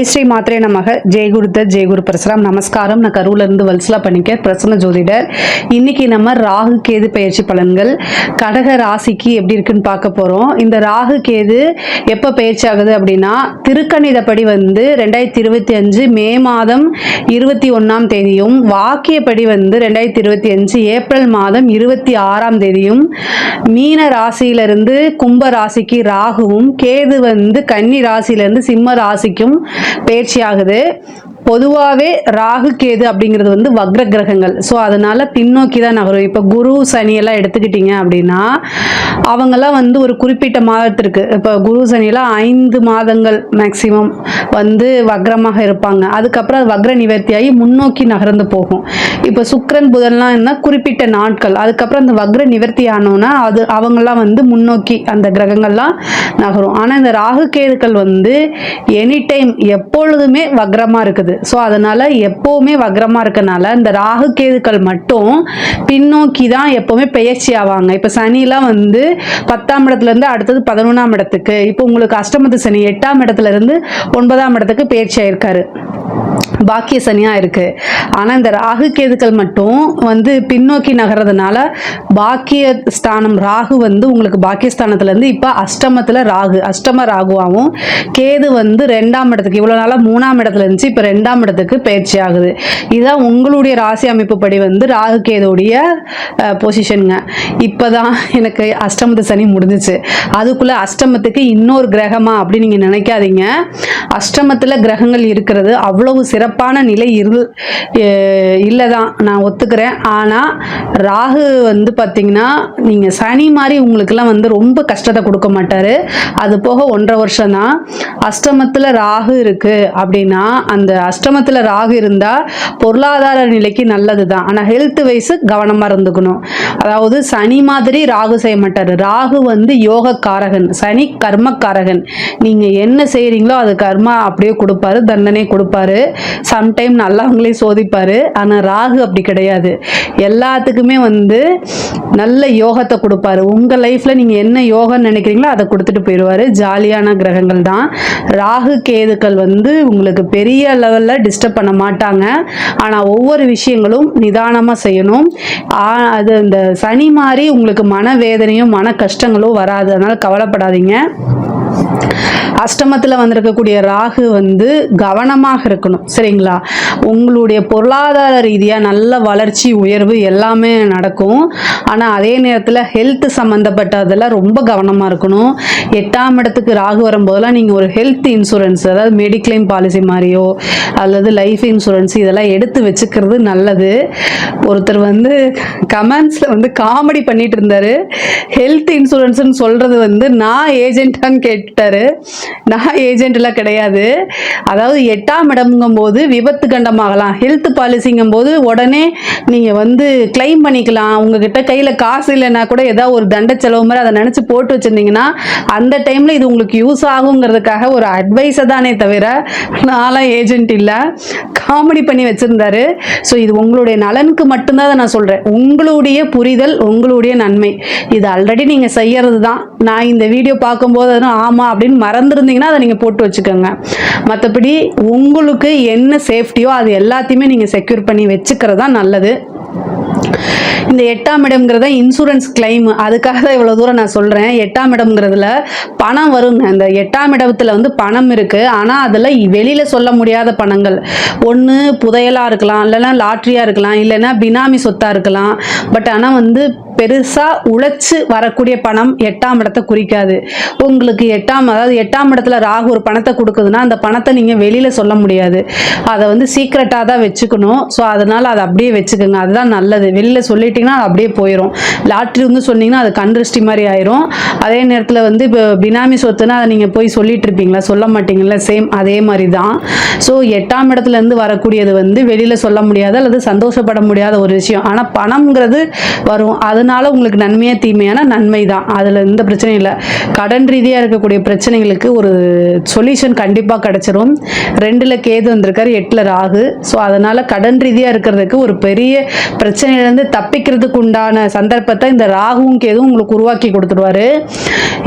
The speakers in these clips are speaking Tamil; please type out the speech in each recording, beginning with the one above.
ஜெய் ஸ்ரீ மாத்திரை நமக. ஜெயகுருத்த ஜெயகுரு பரசுராம். நமஸ்காரம். நான் கரூர்ல இருந்து வல்சலா பண்ணிக்க பிரசன்ன ஜோதிடர். இன்னைக்கு நம்ம ராகு கேது பயிற்சி பலன்கள் கடக ராசிக்கு எப்படி இருக்குன்னு பார்க்க போறோம். இந்த ராகு கேது எப்ப பயிற்சி ஆகுது அப்படின்னா திருக்கணிதப்படி வந்து ரெண்டாயிரத்தி இருபத்தி அஞ்சு மே மாதம் இருபத்தி ஒன்னாம் தேதியும் வாக்கியப்படி வந்து ரெண்டாயிரத்தி இருபத்தி அஞ்சு ஏப்ரல் மாதம் இருபத்தி ஆறாம் தேதியும் மீன ராசியிலிருந்து கும்ப ராசிக்கு ராகுவும் கேது வந்து கன்னி ராசியிலிருந்து சிம்ம ராசிக்கும் பயிற்சி ஆகுது பொதுவாகவே ராகு கேது அப்படிங்கிறது வந்து வக்ர கிரகங்கள். ஸோ அதனால பின்னோக்கி தான் நகரும். இப்போ குரு சனியெல்லாம் எடுத்துக்கிட்டீங்க அப்படின்னா அவங்கெல்லாம் வந்து ஒரு குறிப்பிட்ட மாதத்திற்கு இப்போ குரு சனியெல்லாம் ஐந்து மாதங்கள் மேக்சிமம் வந்து வக்ரமாக இருப்பாங்க. அதுக்கப்புறம் அது வக்ர நிவர்த்தியாகி முன்னோக்கி நகர்ந்து போகும். இப்போ சுக்ரன் புதன்லாம் என்ன குறிப்பிட்ட நாட்கள். அதுக்கப்புறம் அந்த வக்ர நிவர்த்தி ஆனோன்னா அது அவங்கெல்லாம் வந்து முன்னோக்கி அந்த கிரகங்கள்லாம் நகரும். ஆனால் இந்த ராகு கேதுக்கள் வந்து எனி டைம் எப்பொழுதுமே வக்ரமாக இருக்குது. ஸோ அதனால எப்போவுமே வக்ரமாக இருக்கனால இந்த ராகு கேதுக்கள் மட்டும் பின்னோக்கி தான் எப்போவுமே பெயர்ச்சி ஆவாங்க. இப்போ சனிலாம் வந்து பத்தாம் இடத்துல இருந்து அடுத்தது பதினொன்றாம் இடத்துக்கு. இப்போ உங்களுக்கு அஷ்டமத்து சனி எட்டாம் இடத்துல இருந்து ஒன்பதாம் இடத்துக்கு பெயர்ச்சி ஆயிருக்காரு. பாக்கிய சனியாக இருக்குது ஆனால் இந்த ராகு கேதுக்கள் மட்டும் வந்து பின்னோக்கி நகர்றதுனால பாக்கிய ஸ்தானம் ராகு வந்து உங்களுக்கு பாக்கியஸ்தானத்துலேருந்து இருந்து அஷ்டமத்தில் ராகு அஷ்டம ராகுவாகவும் கேது வந்து ரெண்டாம் இடத்துக்கு இவ்வளோ நாளாக மூணாம் இடத்துல இருந்துச்சு இப்போ ரெண்டாம் இடத்துக்கு பயிற்சி ஆகுது. இதுதான் உங்களுடைய ராசி அமைப்பு படி வந்து ராகு கேதுடைய பொசிஷனுங்க இப்போ தான் எனக்கு அஷ்டமத்து சனி முடிஞ்சிச்சு. அதுக்குள்ளே அஷ்டமத்துக்கு இன்னொரு கிரகமா அப்படின்னு நீங்கள் நினைக்காதீங்க. அஷ்டமத்தில் கிரகங்கள் இருக்கிறது அவ்வளவு சிறப்பான நிலை இரு இல்லை தான் நான் ஒத்துக்கிறேன். ஆனால் ராகு வந்து பார்த்தீங்கன்னா நீங்கள் சனி மாதிரி உங்களுக்கெல்லாம் வந்து ரொம்ப கஷ்டத்தை கொடுக்க மாட்டார். அது போக ஒன்றரை வருஷம் தான் அஷ்டமத்தில் ராகு இருக்குது அப்படின்னா அந்த அஷ்டமத்தில் ராகு இருந்தால் பொருளாதார நிலைக்கு நல்லது தான் ஆனால் ஹெல்த் வைஸு கவனமாக இருந்துக்கணும். அதாவது சனி மாதிரி ராகு செய்ய மாட்டார். ராகு வந்து யோக காரகன் சனி கர்மக்காரகன். நீங்கள் என்ன செய்கிறீங்களோ அது கர்மா அப்படியே கொடுப்பாரு தண்டனை கொடுப்பாரு. சம்டைம் நல்லவங்களே சோதிப்பாரு. ஆனால் ராகு அப்படி கிடையாது. எல்லாத்துக்குமே வந்து நல்ல யோகத்தை கொடுப்பாரு. உங்கள் லைஃப்பில் நீங்கள் என்ன யோகம்னு நினைக்கிறீங்களோ அதை கொடுத்துட்டு போயிடுவாரு. ஜாலியான கிரகங்கள் தான். ராகு கேதுக்கள் வந்து உங்களுக்கு பெரிய லெவலில் டிஸ்டர்ப் பண்ண மாட்டாங்க. ஆனால் ஒவ்வொரு விஷயங்களும் நிதானமாக செய்யணும். அது இந்த சனி மாதிரி உங்களுக்கு மனவேதனையும் மன கஷ்டங்களும் வராது. அதனால் கவலைப்படாதீங்க. அஷ்டமத்தில் வந்திருக்கக்கூடிய ராகு வந்து கவனமாக இருக்கணும் சரிங்களா? உங்களுடைய பொருளாதார ரீதியாக நல்ல வளர்ச்சி உயர்வு எல்லாமே நடக்கும். ஆனால் அதே நேரத்தில் ஹெல்த் சம்மந்தப்பட்டதெல்லாம் ரொம்ப கவனமாக இருக்கணும். எட்டாம் இடத்துக்கு ராகு வரும்போதெல்லாம் நீங்கள் ஒரு ஹெல்த் இன்சூரன்ஸ் அதாவது மெடிக்ளைம் பாலிசி மாதிரியோ அல்லது லைஃப் இன்சூரன்ஸ் இதெல்லாம் எடுத்து வச்சுக்கிறது நல்லது. ஒருத்தர் வந்து கமெண்ட்ஸில் வந்து காமெடி பண்ணிட்டு இருந்தார். ஹெல்த் இன்சூரன்ஸ்னு சொல்கிறது வந்து நான் ஏஜென்ட்டான்னு கேட்டார் நான் ஏஜென்ட்லாம் கிடையாது. அதாவது எட்டாம் இடம்ங்கும் போது விபத்து கண்டமாகலாம். ஹெல்த் பாலிசிங்கும் போது உடனே நீங்கள் வந்து கிளைம் பண்ணிக்கலாம். உங்ககிட்ட கையில் காசு இல்லைன்னா கூட ஏதாவது ஒரு தண்ட செலவு மாதிரி அதை நினச்சி போட்டு வச்சுருந்தீங்கன்னா அந்த டைமில் இது உங்களுக்கு யூஸ் ஆகுங்கிறதுக்காக ஒரு அட்வைஸை தானே தவிர நான்லாம் ஏஜென்ட் இல்லை. காமெடி பண்ணி வச்சுருந்தாரு. ஸோ இது உங்களுடைய நலனுக்கு மட்டும்தான் அதை நான் சொல்கிறேன் உங்களுடைய புரிதல் உங்களுடைய நன்மை. இது ஆல்ரெடி நீங்கள் செய்யறது தான் நான் இந்த வீடியோ பார்க்கும்போது அது ஆமாம் அப்படின்னு இருந்தீங்கன்னா அதை நீங்கள் போட்டு வச்சுக்கோங்க. மற்றபடி உங்களுக்கு என்ன சேஃப்டியோ அது எல்லாத்தையுமே நீங்கள் செக்யூர் பண்ணி வச்சுக்கிறது தான் நல்லது. இந்த எட்டாம் இடம்ங்கிறத இன்சூரன்ஸ் கிளைம் அதுக்காக தான் இவ்வளோ தூரம் நான் சொல்கிறேன் எட்டாம் இடம்ங்கிறதுல பணம் வருங்க. இந்த எட்டாம் இடத்துல வந்து பணம் இருக்குது ஆனால் அதில் வெளியில் சொல்ல முடியாத பணங்கள். ஒன்று புதையலாக இருக்கலாம். இல்லைன்னா லாட்ரியாக இருக்கலாம். இல்லைன்னா பினாமி சொத்தாக இருக்கலாம். பட் ஆனால் வந்து பெருசாக உழைச்சி வரக்கூடிய பணம் எட்டாம் இடத்தை குறிக்காது. உங்களுக்கு எட்டாம் அதாவது எட்டாம் இடத்துல ராகு ஒரு பணத்தை கொடுக்குதுன்னா அந்த பணத்தை நீங்கள் வெளியில் சொல்ல முடியாது. அதை வந்து சீக்ரெட்டாக தான் வச்சுக்கணும். ஸோ அதனால் அதை அப்படியே வச்சுக்கோங்க. அதுதான் நல்லது. வெளியில் சொல்லிட்டீங்கன்னா அது அப்படியே போயிடும் லாட்ரி வந்து சொன்னீங்கன்னா அது கண்திருஷ்டி மாதிரி ஆயிரும். அதே நேரத்தில் வந்து இப்போ பினாமி சொத்துனா அதை நீங்கள் போய் சொல்லிட்டு இருப்பீங்களா? சொல்ல மாட்டீங்களா சேம் அதே மாதிரி தான். ஸோ எட்டாம் இடத்துல இருந்து வரக்கூடியது வந்து வெளியில் சொல்ல முடியாத அல்லது சந்தோஷப்பட முடியாத ஒரு விஷயம். ஆனால் பணம்ங்கிறது வரும். அதனால உங்களுக்கு நன்மையா தீமையான நன்மை தான். அதில் எந்த பிரச்சனையும் இல்லை. கடன் ரீதியாக இருக்கக்கூடிய பிரச்சனைகளுக்கு ஒரு சொல்யூஷன் கண்டிப்பாக கிடைச்சிரும். ரெண்டில் கேது வந்திருக்காரு எட்டில் ராகு. ஸோ அதனால் கடன் ரீதியாக இருக்கிறதுக்கு ஒரு பெரிய பிரச்சனையிலேருந்து தப்பிக்கிறதுக்கு உண்டான சந்தர்ப்பத்தை இந்த ராகுவும் கேதுவும் உங்களுக்கு உருவாக்கி கொடுத்துருவாரு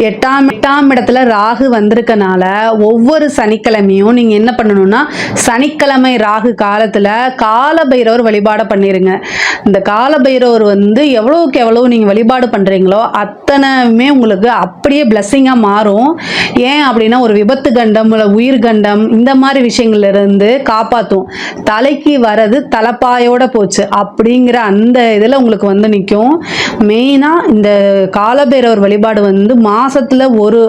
எட்டாம் எட்டாம் இடத்துல ராகு வந்திருக்கனால ஒவ்வொரு சனிக்கிழமையும் நீங்கள் என்ன பண்ணணும்னா சனிக்கிழமை ராகு காலத்தில் கால பைரவர் வழிபாடை பண்ணிடுங்க இந்த கால பைரவர் வந்து எவ்வளோக்கு எவ்வளோ நீங்கள் வழிபாடு பண்ணுறீங்களோ அத்தனையுமே உங்களுக்கு அப்படியே பிளஸ்ஸிங்காக மாறும். ஏன் அப்படின்னா ஒரு விபத்து கண்டம் இல்லை உயிர் கண்டம் இந்த மாதிரி விஷயங்கள்லேருந்து காப்பாற்றும் தலைக்கு வரது தலைப்பாயோட போச்சு. அப்படி அப்படிங்கிற அந்த இதில் உங்களுக்கு வந்து நிற்கும் மெயினாக இந்த காலபைரவர் வழிபாடு வந்து மாதத்தில் ஒரு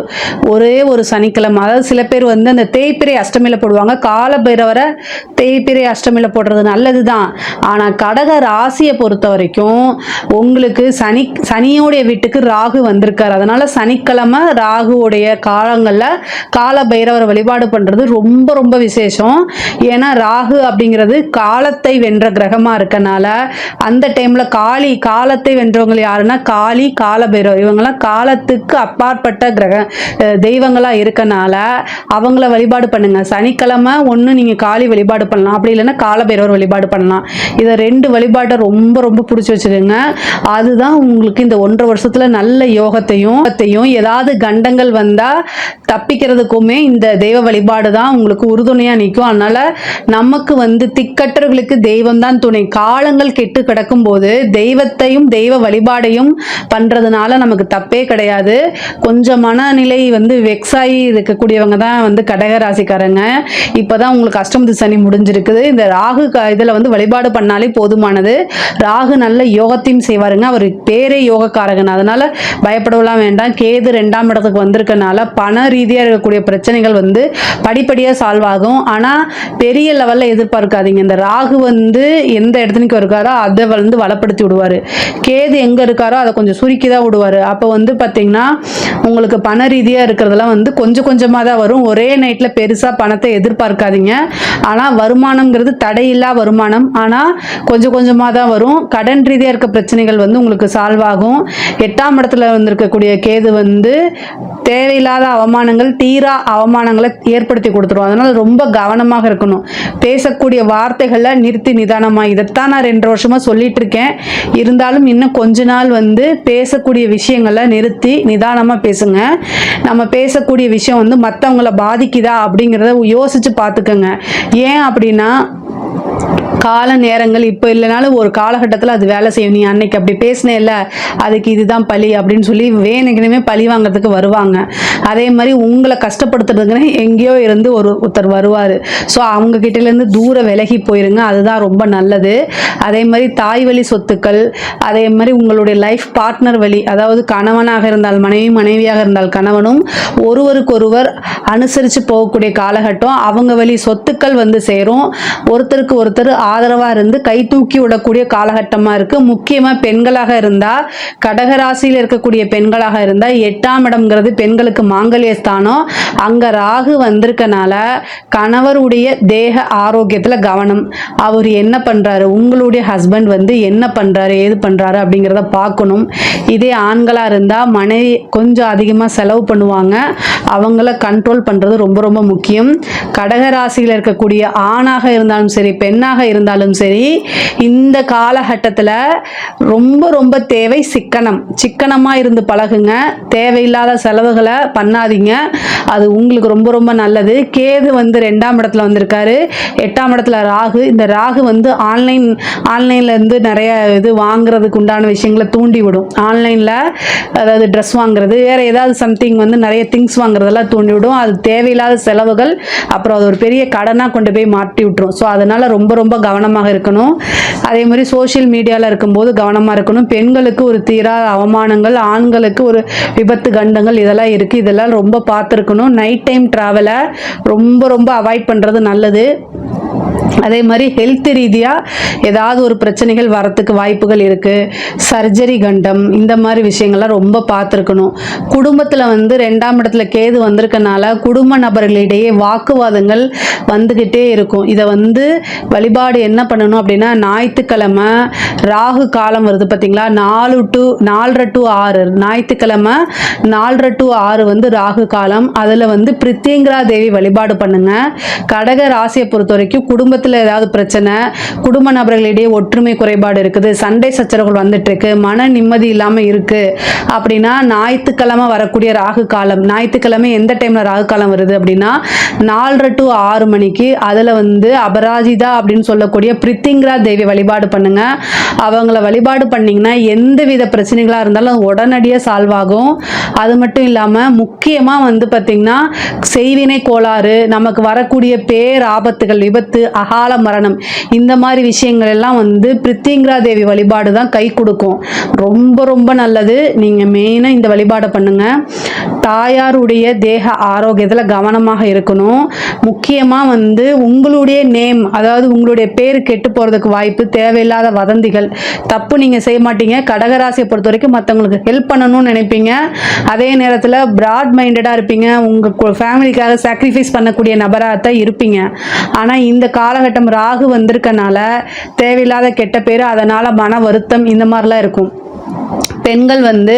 ஒரே ஒரு சனிக்கிழமை. அதாவது சில பேர் வந்து அந்த தேய்பிரை அஷ்டமியில் போடுவாங்க. காலபைரவரை தேய்பிரை அஷ்டமியில் போடுறது நல்லது தான் ஆனால் கடக ராசியை பொறுத்த வரைக்கும் உங்களுக்கு சனி சனியோடைய வீட்டுக்கு ராகு வந்திருக்கார். அதனால் சனிக்கிழமை ராகுவுடைய காலங்களில் கால பைரவரை வழிபாடு பண்ணுறது ரொம்ப ரொம்ப விசேஷம். ஏன்னா ராகு அப்படிங்கிறது காலத்தை வென்ற கிரகமாக இருக்கனால அந்த டைமில் காளி காலத்தை வென்றவங்க யாருன்னா காளி காலபைரவர் இவங்கெல்லாம் காலத்துக்கு அப்பாற்பட்ட கிரக தெய்வங்களாக இருக்கனால அவங்கள வழிபாடு பண்ணுங்க. சனிக்கிழமை ஒன்று நீங்கள் காளி வழிபாடு பண்ணலாம். அப்படி இல்லைன்னா கால பைரவர் வழிபாடு பண்ணலாம். இதை ரெண்டு வழிபாட்டை ரொம்ப ரொம்ப பிடிச்சி வச்சுக்கோங்க. அதுதான் உங்களுக்கு இந்த ஒன்றரை வருஷத்துல நல்ல யோகத்தையும் யோகத்தையும் ஏதாவது கண்டங்கள் வந்தா தப்பிக்கிறதுக்குமே இந்த தெய்வ வழிபாடு தான் உங்களுக்கு உறுதுணையாக நிற்கும் அதனால் நமக்கு வந்து திக்கற்றவர்களுக்கு தெய்வம் தான் துணை. காலங்கள் கெட்டு கிடக்கும் போது தெய்வத்தையும் தெய்வ வழிபாடையும் பண்ணுறதுனால நமக்கு தப்பே கிடையாது. கொஞ்சம் மனநிலை வந்து வெக்ஸாகி இருக்கக்கூடியவங்க தான் வந்து கடக ராசிக்காரங்க இப்போதான் உங்களுக்கு அஷ்டமதி சனி முடிஞ்சிருக்குது. இந்த ராகு க- இதில் வந்து வழிபாடு பண்ணாலே போதுமானது. ராகு நல்ல யோகத்தையும் செய்வாருங்க. அவர் பேரே யோகக்காரகன். அதனால் பயப்படலாம் வேண்டாம். கேது ரெண்டாம் இடத்துக்கு வந்திருக்கனால பண ரீதியாக இருக்கக்கூடிய பிரச்சனைகள் வந்து படிப்படியாக சால்வ் ஆகும். ஆனால் பெரிய லெவலில் எதிர்பார்க்காதீங்க. இந்த ராகு வந்து எந்த இடத்துக்கு இருக்காரோ அதை வந்து வளப்படுத்தி விடுவார். கேது எங்கே இருக்காரோ அதை கொஞ்சம் சுருக்கி தான் விடுவார். அப்போ வந்து பார்த்தீங்கன்னா உங்களுக்கு பண ரீதியாக இருக்கிறதெல்லாம் வந்து கொஞ்சம் கொஞ்சமாக தான் வரும். ஒரே நைட்டில் பெருசாக பணத்தை எதிர்பார்க்காதீங்க. ஆனால் வருமானம்ங்கிறது தடையில்லா வருமானம். ஆனால் கொஞ்சம் கொஞ்சமாக தான் வரும். கடன் ரீதியாக இருக்க பிரச்சனைகள் வந்து உங்களுக்கு சால்வ் ஆகும். எட்டாம் இடத்துல வந்திருக்கக்கூடிய கேது வந்து தேவையில்லாத அவமானங்கள் தீரா அவமானங்களை ஏற்படுத்தி கொடுத்துரும். அதனால் ரொம்ப கவனமாக இருக்கணும். பேசக்கூடிய வார்த்தைகளை நிறுத்தி நிதானமாக இதைத்தான் நான் ரெண்டு வருஷமாக சொல்லிட்டு இருக்கேன் இருந்தாலும் இன்னும் கொஞ்ச நாள் வந்து பேசக்கூடிய விஷயங்களை நிறுத்தி நிதானமாக பேசுங்க. நம்ம பேசக்கூடிய விஷயம் வந்து மற்றவங்கள பாதிக்குதா அப்படிங்கிறத யோசிச்சு பார்த்துக்கோங்க. ஏன் அப்படின்னா கால நேரங்கள் இப்போ இல்லைனாலும் ஒரு காலகட்டத்தில் அது வேலை செய்யும். நீ அன்னைக்கு அப்படி பேசினேல்ல அதுக்கு இதுதான் பழி அப்படின்னு சொல்லி வேணுங்கனுமே பழி வாங்குறதுக்கு வருவாங்க. அதே மாதிரி உங்களை கஷ்டப்படுத்துறதுக்குன்னு எங்கேயோ இருந்து ஒரு ஒருத்தர் வருவார். ஸோ அவங்க கிட்டேருந்து தூர விலகி போயிருங்க அதுதான் ரொம்ப நல்லது. அதே மாதிரி தாய் வழி சொத்துக்கள் அதே மாதிரி உங்களுடைய லைஃப் பார்ட்னர் வழி அதாவது கணவனாக இருந்தால் மனைவி மனைவியாக இருந்தால் கணவனும் ஒருவருக்கொருவர் அனுசரித்து போகக்கூடிய காலகட்டம். அவங்க வழி சொத்துக்கள் வந்து சேரும். ஒருத்தருக்கு ஒருத்தர் ஆதரவாக இருந்து கை தூக்கி விடக்கூடிய காலகட்டமாக இருக்குது முக்கியமாக பெண்களாக இருந்தால் கடகராசியில் இருக்கக்கூடிய பெண்களாக இருந்தால் எட்டாம் இடம்ங்கிறது பெண்களுக்கு மாங்கல்ய ஸ்தானம். அங்கே ராகு வந்திருக்கனால கணவருடைய தேக ஆரோக்கியத்தில் கவனம். அவர் என்ன பண்ணுறாரு உங்களுடைய ஹஸ்பண்ட் வந்து என்ன பண்ணுறாரு ஏது பண்ணுறாரு அப்படிங்கிறத பார்க்கணும். இதே ஆண்களாக இருந்தால் மனைவி கொஞ்சம் அதிகமாக செலவு பண்ணுவாங்க. அவங்கள கண்ட்ரோல் பண்ணுறது ரொம்ப ரொம்ப முக்கியம். கடகராசியில் இருக்கக்கூடிய ஆணாக இருந்தாலும் சரி பெண் பெண்ணாக இருந்தாலும் சரி இந்த காலகட்டத்தில் ரொம்ப ரொம்ப தேவை சிக்கனம். சிக்கனமாக இருந்து பழகுங்க. தேவையில்லாத செலவுகளை பண்ணாதீங்க. அது உங்களுக்கு ரொம்ப ரொம்ப நல்லது. கேது வந்து ரெண்டாம் இடத்துல வந்திருக்காரு. எட்டாம் இடத்துல ராகு. இந்த ராகு வந்து ஆன்லைன் ஆன்லைன்லேருந்து நிறைய இது வாங்குறதுக்கு உண்டான விஷயங்களை தூண்டி விடும் ஆன்லைனில் அதாவது ட்ரெஸ் வாங்குறது வேற ஏதாவது சம்திங் வந்து நிறைய திங்ஸ் வாங்குறதெல்லாம் தூண்டி விடும் அது தேவையில்லாத செலவுகள் அப்புறம் அது ஒரு பெரிய கடனாக கொண்டு போய் மாட்டி விட்டுரும். ஸோ அதனால ரொம்ப ரொம்ப ரொம்ப கவனமாக இருக்கணும். அதே மாதிரி சோஷியல் மீடியாவில் இருக்கும்போது கவனமாக இருக்கணும். பெண்களுக்கு ஒரு தீரா அவமானங்கள் ஆண்களுக்கு ஒரு விபத்து கண்டங்கள் இதெல்லாம் இருக்குது இதெல்லாம் ரொம்ப பார்த்துருக்கணும். நைட் டைம் ட்ராவலை ரொம்ப ரொம்ப அவாய்ட் பண்ணுறது நல்லது. அதே மாதிரி ஹெல்த் ரீதியாக ஏதாவது ஒரு பிரச்சனைகள் வரத்துக்கு வாய்ப்புகள் இருக்குது சர்ஜரி கண்டம் இந்த மாதிரி விஷயங்கள்லாம் ரொம்ப பார்த்துருக்கணும். குடும்பத்தில் வந்து ரெண்டாம் இடத்துல கேது வந்திருக்கனால குடும்ப நபர்களிடையே வாக்குவாதங்கள் வந்துக்கிட்டே இருக்கும். இதை வந்து வழிபாடு என்ன பண்ணணும் அப்படின்னா ஞாயிற்றுக்கிழமை ராகு காலம் வருது பார்த்தீங்களா? நாலு டு நாலரை டு ஆறு. ஞாயிற்றுக்கிழமை நாலரை டு ஆறு வந்து ராகு காலம். அதில் வந்து பிரித்தியங்கரா தேவி வழிபாடு பண்ணுங்கள் கடக ராசியை பொறுத்த வரைக்கும் குடும்பத்தில் ஏதாவது பிரச்சனை குடும்ப நபர்களிடையே ஒற்றுமை குறைபாடு இருக்குது சண்டை சச்சரவுகள் வந்துட்டு இருக்கு மன நிம்மதி இல்லாமல் இருக்கு அப்படின்னா ஞாயிற்றுக்கிழமை வரக்கூடிய ராகு காலம் ஞாயிற்றுக்கிழமை எந்த டைமில் ராகு காலம் வருது அப்படின்னா நாலரை டு ஆறு மணிக்கு அதில் வந்து அபராஜிதா அப்படின்னு சொல்லக்கூடிய பிரித்திங்ரா தேவி வழிபாடு பண்ணுங்க. அவங்கள வழிபாடு பண்ணீங்கன்னா எந்த வித பிரச்சனைகளாக இருந்தாலும் உடனடியாக சால்வ் ஆகும். அது மட்டும் இல்லாமல் முக்கியமாக வந்து பார்த்திங்கன்னா செய்வினை கோளாறு நமக்கு வரக்கூடிய பேர் ஆபத்துகள் விபத்து அகால மரணம். இந்த மாதிரி விஷயங்கள் எல்லாம் வந்து பிரித்திங்ரா தேவி வழிபாடு தான் கை கொடுக்கும். ரொம்ப ரொம்ப நல்லது. நீங்கள் மெயினாக இந்த வழிபாடை பண்ணுங்கள் தாயாருடைய தேக ஆரோக்கியத்தில் கவனமாக இருக்கணும். முக்கியமாக வந்து உங்களுடைய நேம் அதாவது உங்களுடைய பேர் கெட்டு போகிறதுக்கு வாய்ப்பு தேவையில்லாத வதந்திகள் தப்பு நீங்கள் செய்ய மாட்டீங்க. கடகராசியை பொறுத்த வரைக்கும் மற்றவங்களுக்கு ஹெல்ப் பண்ணணும்னு நினைப்பீங்க. அதே நேரத்தில் பிராட் மைண்டடாக இருப்பீங்க. உங்கள் ஃபேமிலிக்காக சாக்ரிஃபைஸ் பண்ணக்கூடிய நபராக தான் இருப்பீங்க. ஆனால் இந்த காலகட்டம் ராகு வந்திருக்கனால தேவையில்லாத கெட்ட பேர் அதனால் மன வருத்தம் இந்த மாதிரிலாம் இருக்கும். பெண்கள் வந்து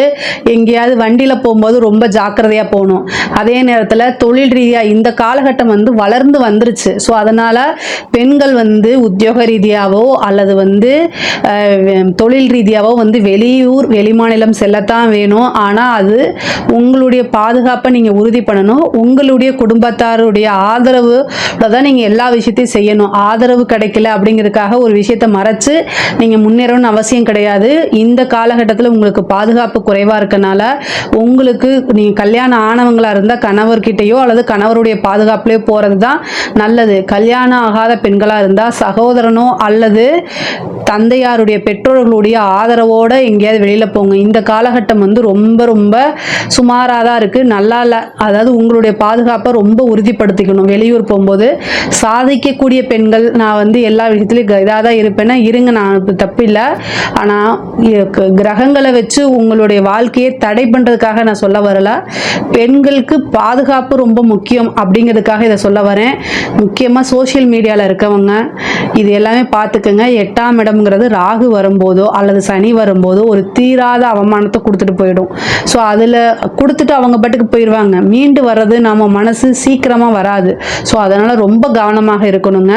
எங்கேயாவது வண்டியில் போகும்போது ரொம்ப ஜாக்கிரதையாக போகணும். அதே நேரத்தில் தொழில் ரீதியாக இந்த காலகட்டம் வந்து வளர்ந்து வந்துருச்சு. ஸோ அதனால் பெண்கள் வந்து உத்தியோக ரீதியாகவோ அல்லது வந்து தொழில் ரீதியாகவோ வந்து வெளியூர் வெளிமாநிலம் செல்லத்தான் வேணும். ஆனால் அது உங்களுடைய பாதுகாப்பை நீங்கள் உறுதி பண்ணணும் உங்களுடைய குடும்பத்தாருடைய ஆதரவு தான் நீங்கள் எல்லா விஷயத்தையும் செய்யணும். ஆதரவு கிடைக்கல அப்படிங்கிறதுக்காக ஒரு விஷயத்தை மறைச்சு நீங்கள் முன்னேறணும்னு அவசியம் கிடையாது. இந்த காலகட்டத்தில் உங்களுக்கு பாதுகாப்பு குறைவாக இருக்கனால உங்களுக்கு நீங்கள் கல்யாணம் ஆனவங்களாக இருந்தால் கணவர்கிட்டயோ அல்லது கணவருடைய பாதுகாப்புலையோ போகிறது தான் நல்லது. கல்யாணம் ஆகாத பெண்களாக இருந்தால் சகோதரனோ அல்லது தந்தையாருடைய பெற்றோர்களுடைய ஆதரவோடு எங்கேயாவது வெளியில் போங்க. இந்த காலகட்டம் வந்து ரொம்ப ரொம்ப சுமாராக தான் இருக்குது நல்லா இல்லை. அதாவது உங்களுடைய பாதுகாப்பை ரொம்ப உறுதிப்படுத்திக்கணும். வெளியூர் போகும்போது சாதிக்கக்கூடிய பெண்கள் நான் வந்து எல்லா விஷயத்துலையும் இதாக தான் இருப்பேன்னா இருங்க நான் தப்பு இல்லை ஆனால் கிரகங்களை வச்சு உங்களுடைய வாழ்க்கையை தடை பண்ணுறதுக்காக நான் சொல்ல வரல. பெண்களுக்கு பாதுகாப்பு ரொம்ப முக்கியம் அப்படிங்கிறதுக்காக இதை சொல்ல வரேன். முக்கியமாக சோஷியல் மீடியாவில் இருக்கவங்க இது எல்லாமே பார்த்துக்கோங்க. எட்டாம் இடம்ங்கிறது ராகு வரும்போதோ அல்லது சனி வரும்போதோ ஒரு தீராத அவமானத்தை கொடுத்துட்டு போயிடும். ஸோ அதில் கொடுத்துட்டு அவங்க பாட்டுக்கு போயிடுவாங்க மீண்டு வர்றது நம்ம மனசு சீக்கிரமாக வராது. ஸோ அதனால் ரொம்ப கவனமாக இருக்கணுங்க.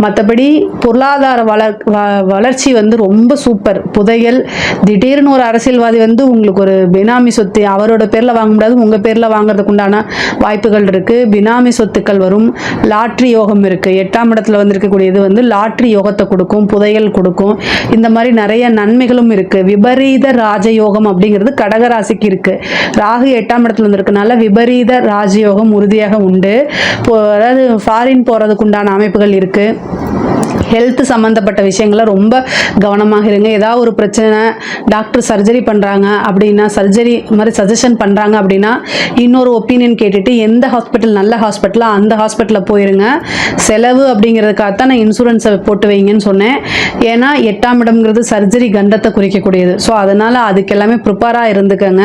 மற்றபடி பொருளாதார வளர் வ- வளர்ச்சி வந்து ரொம்ப சூப்பர் புதையல் திடீர்னு ஒரு அரசியல்வாதி வந்து உங்களுக்கு ஒரு பினாமி சொத்து அவரோட பேரில் வாங்க முடியாது உங்கள் பேரில் வாங்குறதுக்கு உண்டான வாய்ப்புகள் இருக்குது பினாமி சொத்துக்கள் வரும். லாட்ரி யோகம் இருக்குது எட்டாம் இடத்துல வந்திருக்கக்கூடியது வந்து லாட்ரி யோகத்தை கொடுக்கும் புதையல் கொடுக்கும். இந்த மாதிரி நிறைய நன்மைகளும் இருக்குது விபரீத ராஜயோகம் அப்படிங்கிறது கடகராசிக்கு இருக்குது ராகு எட்டாம் இடத்துல வந்திருக்கனால விபரீத ராஜயோகம் உறுதியாக உண்டு. இப்போ அதாவது ஃபாரின் போகிறதுக்கு உண்டான அமைப்புகள் இருக்குது ஹெல்த் சம்மந்தப்பட்ட விஷயங்களை ரொம்ப கவனமாக இருங்க. ஏதாவது ஒரு பிரச்சனை டாக்டர் சர்ஜரி பண்ணுறாங்க அப்படின்னா சர்ஜரி மாதிரி சஜஷன் பண்ணுறாங்க அப்படின்னா இன்னொரு ஒப்பீனியன் கேட்டுட்டு எந்த ஹாஸ்பிட்டல் நல்ல ஹாஸ்பிட்டலாக அந்த ஹாஸ்பிட்டலில் போயிருங்க. செலவு அப்படிங்கிறதுக்காக தான் நான் இன்சூரன்ஸை போட்டு வைங்கன்னு சொன்னேன். ஏன்னா எட்டாம் இடம்ங்கிறது சர்ஜரி கண்டத்தை குறிக்கக்கூடியது. ஸோ அதனால் அதுக்கு எல்லாமே ப்ரிப்பேராக இருந்துக்கங்க.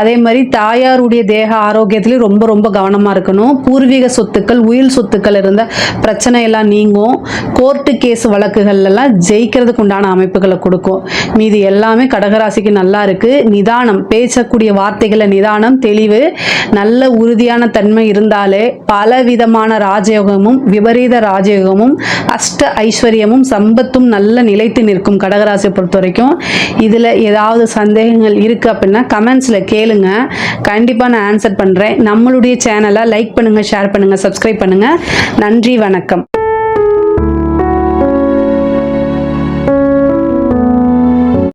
அதே மாதிரி தாயாருடைய தேக ஆரோக்கியத்துலேயும் ரொம்ப ரொம்ப கவனமாக இருக்கணும். பூர்வீக சொத்துக்கள் உயில் சொத்துக்கள் இருந்த பிரச்சனையெல்லாம் நீங்கும். கோர்ட்டு கேஸ் வழக்குகள்லாம் ஜெயிக்கிறதுக்கு உண்டான அமைப்புகளை கொடுக்கும். மீதி எல்லாமே கடகராசிக்கு நல்லா இருக்கு. நிதானம் பேசக்கூடிய வார்த்தைகளை நிதானம் தெளிவு நல்ல உறுதியான தன்மை இருந்தாலே பல விதமான ராஜயோகமும் விபரீத ராஜயோகமும் அஷ்ட ஐஸ்வர்யமும் சம்பத்தும் நல்ல நிலைத்து நிற்கும் கடகராசியை பொறுத்த வரைக்கும் இதில் ஏதாவது சந்தேகங்கள் இருக்குது அப்படின்னா கமெண்ட்ஸில் கேளுங்க. கண்டிப்பாக நான் ஆன்சர் பண்ணுறேன் நம்மளுடைய சேனலை லைக் பண்ணுங்கள் ஷேர் பண்ணுங்கள் சப்ஸ்கிரைப் பண்ணுங்கள் நன்றி வணக்கம்.